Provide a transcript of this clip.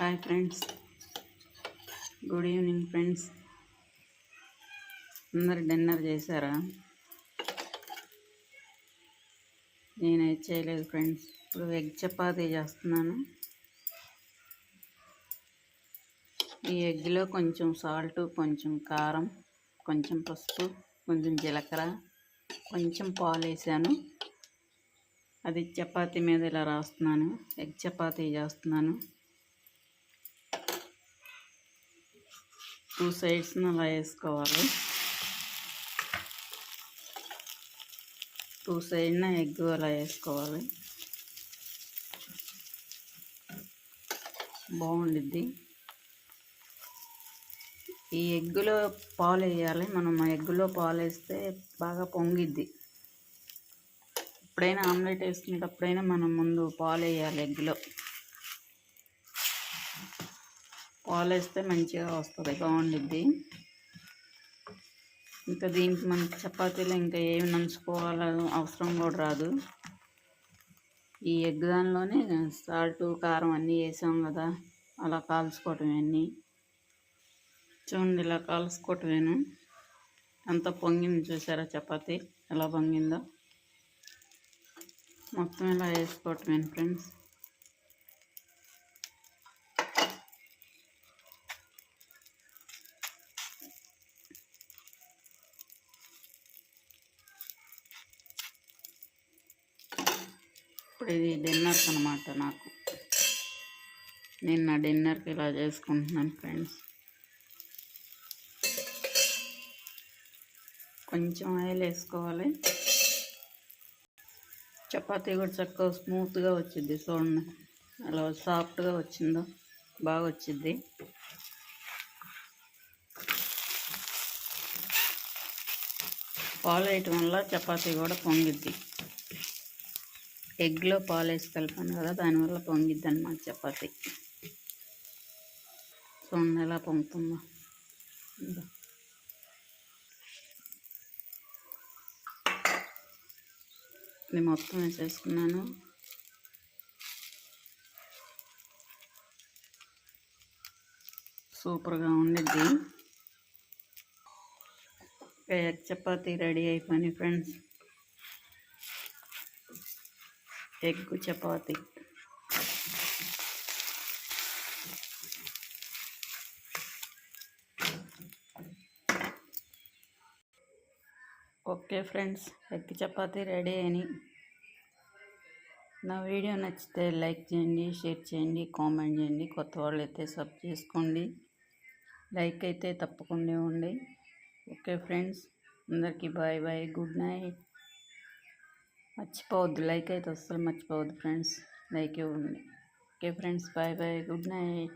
Hi friends good evening friends అందరు dinner చేశారా? నేనైతే చేయలేదు ఫ్రెండ్స్ ఇప్పుడు ఎగ్ చపాతీ చేస్తున్నాను. ఈ ఎగ్లో కొంచెం సాల్ట్ కొంచెం కారం కొంచెం పసుపు కొంచెం జీలకర్ర కొంచెం పాలు వేసాను. అది చపాతీ మీద ఇలా రాస్తున్నాను. ఎగ్ చపాతీ చేస్తున్నాను. టూ సైడ్స్ని అలా వేసుకోవాలి. టూ సైడ్న ఎగ్ అలా వేసుకోవాలి. బాగుండిద్ది. ఈ ఎగ్గులో పాలు వేయాలి. మనం ఎగ్గులో పాలు వేస్తే బాగా పొంగిద్ది. ఎప్పుడైనా ఆమ్లెట్ వేసుకునేటప్పుడైనా మనం ముందు పాలు వేయాలి ఎగ్గులో. పాలు వేస్తే మంచిగా వస్తుంది బాగుండిద్ది. ఇంకా దీనికి మనం చపాతీలో ఇంకా ఏమి నంచుకోవాలో అవసరం కూడా రాదు. ఈ ఎగ్ దానిలోనే సాల్ట్ కారం అన్నీ వేసాం కదా అలా కాల్చుకోవటం అన్నీ. చూడండి ఇలా కాల్చుకోవటమేను. ఎంత పొంగింది చూసారా చపాతీ? ఎలా పొంగిందో? మొత్తం ఇలా వేసుకోవటమేను ఫ్రెండ్స్. ఇప్పుడు ఇది డిన్నర్కి అనమాట నాకు. నేను నా డిన్నర్కి ఇలా చేసుకుంటున్నాను ఫ్రెండ్స్. కొంచెం ఆయిల్ వేసుకోవాలి. చపాతీ కూడా చక్కగా స్మూత్గా వచ్చింది చూడండి. అలా సాఫ్ట్గా వచ్చిందో బాగా వచ్చింది పాలు వేయటం వల్ల చపాతీ కూడా పొంగిద్ది. ఎగ్లో పాలు వేసి కలిపాను కదా దానివల్ల పొంగిద్ది అనమాట చపాతి. చూడండి ఎలా పొంగుతుందో ఇది మొత్తం వేసేసుకున్నాను. సూపర్గా ఉండిద్ది. ఎగ్ చపాతీ రెడీ అయిపోయింది friends. Egg chapati. Okay friends egg chapati ready అని నా వీడియో నచ్చితే లైక్ చేయండి షేర్ చేయండి కామెంట్ చేయండి కొత్త వాళ్ళు అయితే సబ్ చేసుకోండి. లైక్ అయితే తప్పకుండా ఇవ్వండి. ఓకే ఫ్రెండ్స్ అందరికీ బాయ్ బాయ్ గుడ్ నైట్. మర్చిపోవద్దు. లైక్ అయితే అస్సలు మర్చిపోవద్దు ఫ్రెండ్స్. లైక్ ఇవ్వండి. Okay friends. Bye bye good night.